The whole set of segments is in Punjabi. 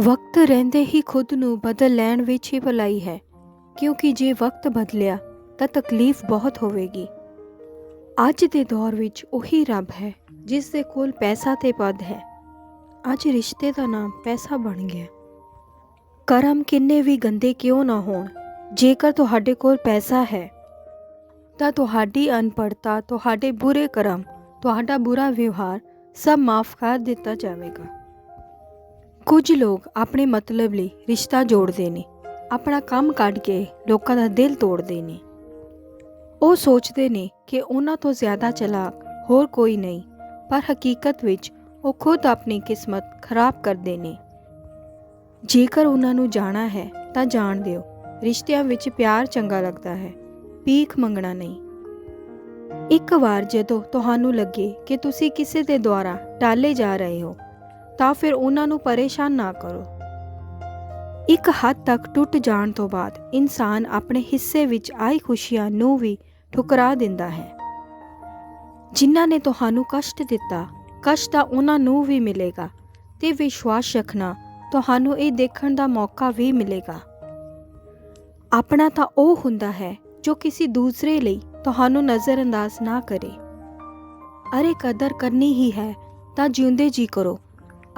ਵਕਤ ਰਹਿੰਦੇ ਹੀ ਖੁਦ ਨੂੰ ਬਦਲ ਲੈਣ ਵਿੱਚ ਹੀ ਭਲਾਈ ਹੈ। ਕਿਉਂਕਿ ਜੇ ਵਕਤ ਬਦਲਿਆ, ਤਾਂ ਤਕਲੀਫ ਬਹੁਤ ਹੋਵੇਗੀ। ਅੱਜ ਦੇ ਦੌਰ ਵਿੱਚ ਉਹੀ ਰੱਬ ਹੈ, ਜਿਸ ਦੇ ਕੋਲ ਪੈਸਾ ਤੇ ਪਦ ਹੈ। ਅੱਜ ਰਿਸ਼ਤੇ ਦਾ ਨਾਮ ਪੈਸਾ ਬਣ ਗਿਆ। ਕਰਮ ਕਿੰਨੇ ਵੀ ਗੰਦੇ ਕਿਉਂ ਨਾ ਹੋਣ। ਜੇਕਰ ਤੁਹਾਡੇ ਕੋਲ ਪੈਸਾ ਹੈ, ਤਾਂ ਤੁਹਾਡੀ ਅਨਪੜਤਾ ਤੁਹਾਡੇ ਬੁਰੇ ਕਰਮ, ਤੁਹਾਡਾ ਬੁਰਾ ਵਿਵਹਾਰ ਸਭ ਮਾਫ ਕਰ ਦਿੱਤਾ ਜਾਵੇਗਾ। ਕੁਝ ਲੋਕ ਆਪਣੇ ਮਤਲਬ ਲਈ ਰਿਸ਼ਤਾ ਜੋੜਦੇ ਨੇ, ਆਪਣਾ ਕੰਮ ਕੱਢ ਕੇ ਲੋਕਾਂ ਦਾ ਦਿਲ ਤੋੜਦੇ ਨੇ। ਉਹ ਸੋਚਦੇ ਨੇ ਕਿ ਉਹਨਾਂ ਤੋਂ ਜ਼ਿਆਦਾ ਚਲਾਕ ਹੋਰ ਕੋਈ ਨਹੀਂ, ਪਰ ਹਕੀਕਤ ਵਿੱਚ ਉਹ ਖੁਦ ਆਪਣੀ ਕਿਸਮਤ ਖਰਾਬ ਕਰਦੇ ਨੇ। ਜੇਕਰ ਉਹਨਾਂ ਨੂੰ ਜਾਣਾ ਹੈ, ਤਾਂ ਜਾਣ ਦਿਓ, ਰਿਸ਼ਤਿਆਂ ਵਿੱਚ ਪਿਆਰ ਚੰਗਾ ਲੱਗਦਾ ਹੈ, ਭੀਖ ਮੰਗਣਾ ਨਹੀਂ। ਇੱਕ ਵਾਰ ਜਦੋਂ ਤੁਹਾਨੂੰ ਲੱਗੇ ਕਿ ਤੁਸੀਂ ਕਿਸੇ ਦੇ ਦੁਆਰਾ ਟਾਲੇ ਜਾ ਰਹੇ ਹੋ ਤਾਂ ਫਿਰ ਉਹਨਾਂ ਨੂੰ ਪਰੇਸ਼ਾਨ ਨਾ ਕਰੋ। ਇੱਕ ਹੱਦ ਤੱਕ ਟੁੱਟ ਜਾਣ ਤੋਂ ਬਾਅਦ ਇਨਸਾਨ ਆਪਣੇ ਹਿੱਸੇ ਵਿੱਚ ਆਈ ਖੁਸ਼ੀਆਂ ਨੂੰ ਵੀ ਠੁਕਰਾ ਦਿੰਦਾ ਹੈ। ਜਿਨ੍ਹਾਂ ਨੇ ਤੁਹਾਨੂੰ ਕਸ਼ਟ ਦਿੱਤਾ, ਕਸ਼ਟ ਤਾਂ ਉਹਨਾਂ ਨੂੰ ਵੀ ਮਿਲੇਗਾ ਤੇ ਵਿਸ਼ਵਾਸ ਰੱਖਣਾ ਤੁਹਾਨੂੰ ਇਹ ਦੇਖਣ ਦਾ ਮੌਕਾ ਵੀ ਮਿਲੇਗਾ। ਆਪਣਾ ਤਾਂ ਉਹ ਹੁੰਦਾ ਹੈ ਜੋ ਕਿਸੇ ਦੂਸਰੇ ਲਈ ਤੁਹਾਨੂੰ ਨਜ਼ਰਅੰਦਾਜ਼ ਨਾ ਕਰੇ। ਅਰੇ ਕਦਰ ਕਰਨੀ ਹੀ ਹੈ ਤਾਂ ਜਿਉਂਦੇ ਜੀ ਕਰੋ।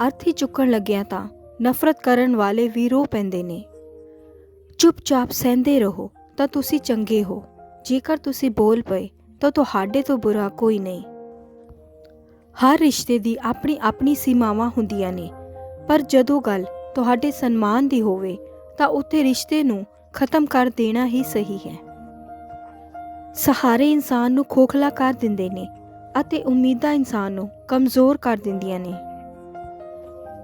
ਅਰਥ ਹੀ ਚੁੱਕਣ ਲੱਗਿਆ ਤਾਂ ਨਫ਼ਰਤ ਕਰਨ ਵਾਲੇ ਵੀ ਰੋ ਪੈਂਦੇ ਨੇ। ਚੁੱਪਚਾਪ ਸਹਿੰਦੇ ਰਹੋ ਤਾਂ ਤੁਸੀਂ ਚੰਗੇ ਹੋ। ਜੇਕਰ ਤੁਸੀਂ ਬੋਲ ਪਏ ਤਾਂ ਤੁਹਾਡੇ ਤੋਂ ਬੁਰਾ ਕੋਈ ਨਹੀਂ। ਹਰ ਰਿਸ਼ਤੇ ਦੀ ਆਪਣੀ ਆਪਣੀ ਸੀਮਾਵਾਂ ਹੁੰਦੀਆਂ ਨੇ, ਪਰ ਜਦੋਂ ਗੱਲ ਤੁਹਾਡੇ ਸਨਮਾਨ ਦੀ ਹੋਵੇ ਤਾਂ ਉੱਥੇ ਰਿਸ਼ਤੇ ਨੂੰ ਖਤਮ ਕਰ ਦੇਣਾ ਹੀ ਸਹੀ ਹੈ। ਸਹਾਰੇ ਇਨਸਾਨ ਨੂੰ ਖੋਖਲਾ ਕਰ ਦਿੰਦੇ ਨੇ ਅਤੇ ਉਮੀਦਾਂ ਇਨਸਾਨ ਨੂੰ ਕਮਜ਼ੋਰ ਕਰ ਦਿੰਦੀਆਂ ਨੇ।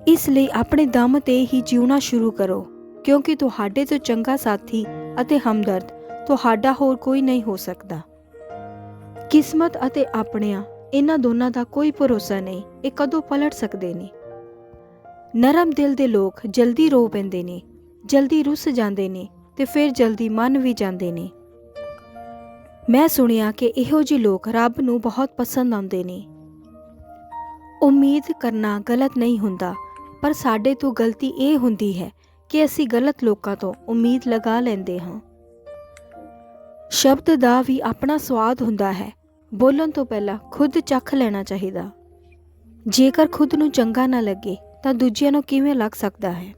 ਇਸ ਲਈ ਆਪਣੇ ਦਮ ਤੇ ਹੀ ਜਿਉਣਾ ਸ਼ੁਰੂ ਕਰੋ, ਕਿਉਂਕਿ ਤੁਹਾਡੇ ਤੋਂ ਚੰਗਾ ਸਾਥੀ ਅਤੇ ਹਮਦਰਦ ਤੁਹਾਡਾ ਹੋਰ ਕੋਈ ਨਹੀਂ ਹੋ ਸਕਦਾ। ਕਿਸਮਤ ਅਤੇ ਆਪਣਿਆਂ, ਇਹਨਾਂ ਦੋਨਾਂ ਦਾ ਕੋਈ ਭਰੋਸਾ ਨਹੀਂ, ਇਹ ਕਦੋਂ ਪਲਟ ਸਕਦੇ ਨੇ? ਨਰਮ ਦਿਲ ਦੇ ਲੋਕ ਜਲਦੀ ਰੋ ਪੈਂਦੇ ਨੇ, ਜਲਦੀ ਰੁੱਸ ਜਾਂਦੇ ਨੇ ਤੇ ਫਿਰ ਜਲਦੀ ਮੰਨ ਵੀ ਜਾਂਦੇ ਨੇ। ਮੈਂ ਸੁਣਿਆ ਕਿ ਇਹੋ ਜਿਹੇ ਲੋਕ ਰੱਬ ਨੂੰ ਬਹੁਤ ਪਸੰਦ ਆਉਂਦੇ ਨੇ। ਉਮੀਦ ਕਰਨਾ ਗਲਤ ਨਹੀਂ ਹੁੰਦਾ ਪਰ ਸਾਡੇ ਤੋਂ ਗਲਤੀ ਇਹ ਹੁੰਦੀ ਹੈ ਕਿ ਅਸੀਂ ਗਲਤ ਲੋਕਾਂ ਤੋਂ ਉਮੀਦ ਲਗਾ ਲੈਂਦੇ ਹਾਂ। ਸ਼ਬਦ ਦਾ ਵੀ ਆਪਣਾ ਸਵਾਦ ਹੁੰਦਾ ਹੈ। ਬੋਲਣ ਤੋਂ ਪਹਿਲਾਂ ਖੁਦ ਚੱਖ ਲੈਣਾ ਚਾਹੀਦਾ। ਜੇਕਰ ਖੁਦ ਨੂੰ ਚੰਗਾ ਨਾ ਲੱਗੇ, ਤਾਂ ਦੂਜਿਆਂ ਨੂੰ ਕਿਵੇਂ ਲੱਗ ਸਕਦਾ ਹੈ?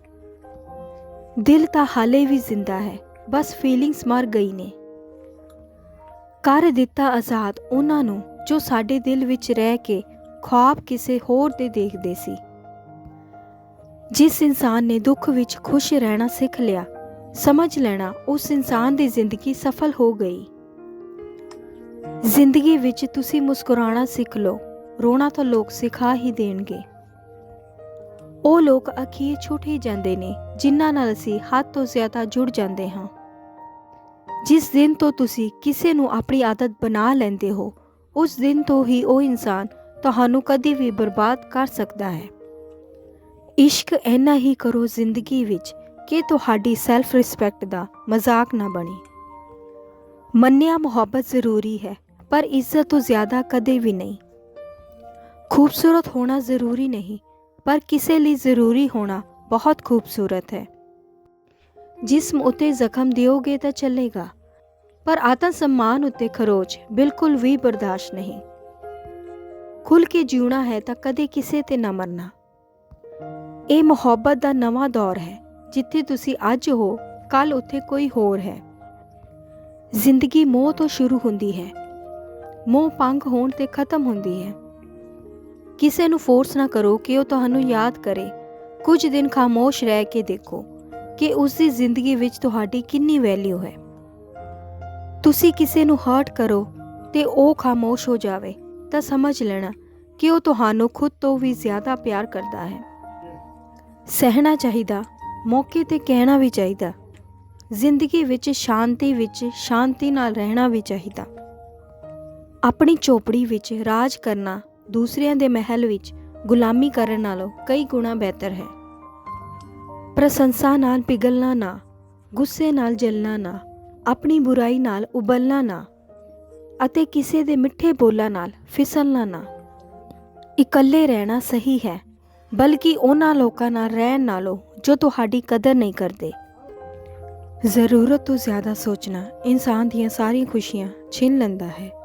ਦਿਲ ਤਾਂ ਹਾਲੇ ਵੀ ਜ਼ਿੰਦਾ ਹੈ, ਬਸ ਫੀਲਿੰਗਸ ਮਰ ਗਈ ਨੇ। ਕਰ ਦਿੱਤਾ ਆਜ਼ਾਦ ਉਹਨਾਂ ਨੂੰ ਜੋ ਸਾਡੇ ਦਿਲ ਵਿੱਚ ਰਹਿ ਕੇ ਖੁਆਬ ਕਿਸੇ ਹੋਰ ਦੇ ਦੇਖਦੇ ਸੀ। ਜਿਸ ਇਨਸਾਨ ਨੇ ਦੁੱਖ ਵਿੱਚ ਖੁਸ਼ ਰਹਿਣਾ ਸਿੱਖ ਲਿਆ, ਸਮਝ ਲੈਣਾ ਉਸ ਇਨਸਾਨ ਦੀ ਜ਼ਿੰਦਗੀ ਸਫਲ ਹੋ ਗਈ। ਜ਼ਿੰਦਗੀ ਵਿੱਚ ਤੁਸੀਂ ਮੁਸਕਰਾਉਣਾ ਸਿੱਖ ਲਓ, ਰੋਣਾ ਤਾਂ ਲੋਕ ਸਿਖਾ ਹੀ ਦੇਣਗੇ। ਉਹ ਲੋਕ ਅਖੀਰ ਛੁੱਟ ਹੀ ਜਾਂਦੇ ਨੇ, ਜਿਨ੍ਹਾਂ ਨਾਲ ਅਸੀਂ ਹੱਦ ਤੋਂ ਜ਼ਿਆਦਾ ਜੁੜ ਜਾਂਦੇ ਹਾਂ। ਜਿਸ ਦਿਨ ਤੋਂ ਤੁਸੀਂ ਕਿਸੇ ਨੂੰ ਆਪਣੀ ਆਦਤ ਬਣਾ ਲੈਂਦੇ ਹੋ, ਉਸ ਦਿਨ ਤੋਂ ਹੀ ਉਹ ਇਨਸਾਨ ਤੁਹਾਨੂੰ ਕਦੀ ਵੀ ਬਰਬਾਦ ਕਰ ਸਕਦਾ ਹੈ। ਇਸ਼ਕ ਐਨਾ ਹੀ ਕਰੋ ਜ਼ਿੰਦਗੀ ਵਿੱਚ ਕਿ ਤੁਹਾਡੀ ਸੈਲਫ ਰਿਸਪੈਕਟ ਦਾ ਮਜ਼ਾਕ ਨਾ ਬਣੇ। ਮੰਨਿਆ ਮੁਹੱਬਤ ਜ਼ਰੂਰੀ ਹੈ, ਪਰ ਇੱਜ਼ਤ ਤੋਂ ਜ਼ਿਆਦਾ ਕਦੇ ਵੀ ਨਹੀਂ। ਖੂਬਸੂਰਤ ਹੋਣਾ ਜ਼ਰੂਰੀ ਨਹੀਂ, ਪਰ ਕਿਸੇ ਲਈ ਜ਼ਰੂਰੀ ਹੋਣਾ ਬਹੁਤ ਖੂਬਸੂਰਤ ਹੈ। ਜਿਸਮ ਉਤੇ ਜ਼ਖਮ ਦਿਓਗੇ ਤਾਂ ਚੱਲੇਗਾ, ਪਰ ਆਤਮ ਸਨਮਾਨ ਉਤੇ ਖਰੋਚ ਬਿਲਕੁਲ ਵੀ ਬਰਦਾਸ਼ਤ ਨਹੀਂ। ਖੁੱਲ ਕੇ ਜਿਉਣਾ ਹੈ ਤਾਂ ਕਦੇ ਕਿਸੇ ਤੇ ਨਾ ਮਰਨਾ। ਇਹ ਮੁਹੱਬਤ ਦਾ ਨਵਾਂ ਦੌਰ ਹੈ, ਜਿੱਥੇ ਤੁਸੀਂ ਅੱਜ ਹੋ ਕੱਲ ਉੱਥੇ ਕੋਈ ਹੋਰ ਹੈ। ਜ਼ਿੰਦਗੀ ਮੋਹ ਤੋਂ ਸ਼ੁਰੂ ਹੁੰਦੀ ਹੈ। ਮੋਹ ਪੰਗ ਹੋਣ ਤੇ ਖਤਮ ਹੁੰਦੀ ਹੈ। ਕਿਸੇ ਨੂੰ ਫੋਰਸ ਨਾ ਕਰੋ ਕਿ ਉਹ ਤੁਹਾਨੂੰ ਯਾਦ ਕਰੇ। ਕੁਝ ਦਿਨ ਖਾਮੋਸ਼ ਰਹਿ ਕੇ ਦੇਖੋ ਕਿ ਉਸ ਦੀ ਜ਼ਿੰਦਗੀ ਵਿੱਚ ਤੁਹਾਡੀ ਕਿੰਨੀ ਵੈਲਿਊ ਹੈ। ਤੁਸੀਂ ਕਿਸੇ ਨੂੰ ਹਰਟ ਕਰੋ ਤੇ ਉਹ ਖਾਮੋਸ਼ ਹੋ ਜਾਵੇ, ਤਾਂ ਸਮਝ ਲੈਣਾ ਕਿ ਉਹ ਤੁਹਾਨੂੰ ਖੁਦ ਤੋਂ ਵੀ ਜ਼ਿਆਦਾ ਪਿਆਰ ਕਰਦਾ ਹੈ। ਸਹਿਣਾ ਚਾਹੀਦਾ, ਮੌਕੇ ਤੇ ਕਹਿਣਾ ਵੀ ਚਾਹੀਦਾ, ਜ਼ਿੰਦਗੀ ਵਿੱਚ ਸ਼ਾਂਤੀ ਵਿੱਚ ਸ਼ਾਂਤੀ ਨਾਲ ਰਹਿਣਾ ਵੀ ਚਾਹੀਦਾ। ਆਪਣੀ ਚੋਪੜੀ ਵਿੱਚ ਰਾਜ ਕਰਨਾ ਦੂਸਰਿਆਂ ਦੇ ਮਹਿਲ ਵਿੱਚ ਗੁਲਾਮੀ ਕਰਨ ਨਾਲੋਂ ਕਈ ਗੁਣਾ ਬਿਹਤਰ ਹੈ। ਪ੍ਰਸ਼ੰਸਾ ਨਾਲ ਪਿਘਲਣਾ ਨਾ, ਗੁੱਸੇ ਨਾਲ ਜਲਣਾ ਨਾ, ਆਪਣੀ ਬੁਰਾਈ ਨਾਲ ਉਬਲਣਾ ਨਾ ਅਤੇ ਕਿਸੇ ਦੇ ਮਿੱਠੇ ਬੋਲਾਂ ਨਾਲ ਫਿਸਲਣਾ ਨਾ। ਇਕੱਲੇ ਰਹਿਣਾ ਸਹੀ ਹੈ ਬਲਕਿ ਉਹਨਾਂ ਲੋਕਾਂ ਨਾਲ ਰਹਿਣ ਨਾਲੋਂ ਜੋ ਤੁਹਾਡੀ ਕਦਰ ਨਹੀਂ ਕਰਦੇ। ਜ਼ਰੂਰਤ ਤੋਂ ਜ਼ਿਆਦਾ ਸੋਚਣਾ ਇਨਸਾਨ ਦੀਆਂ ਸਾਰੀਆਂ ਖੁਸ਼ੀਆਂ ਛਿਨ ਲੈਂਦਾ ਹੈ।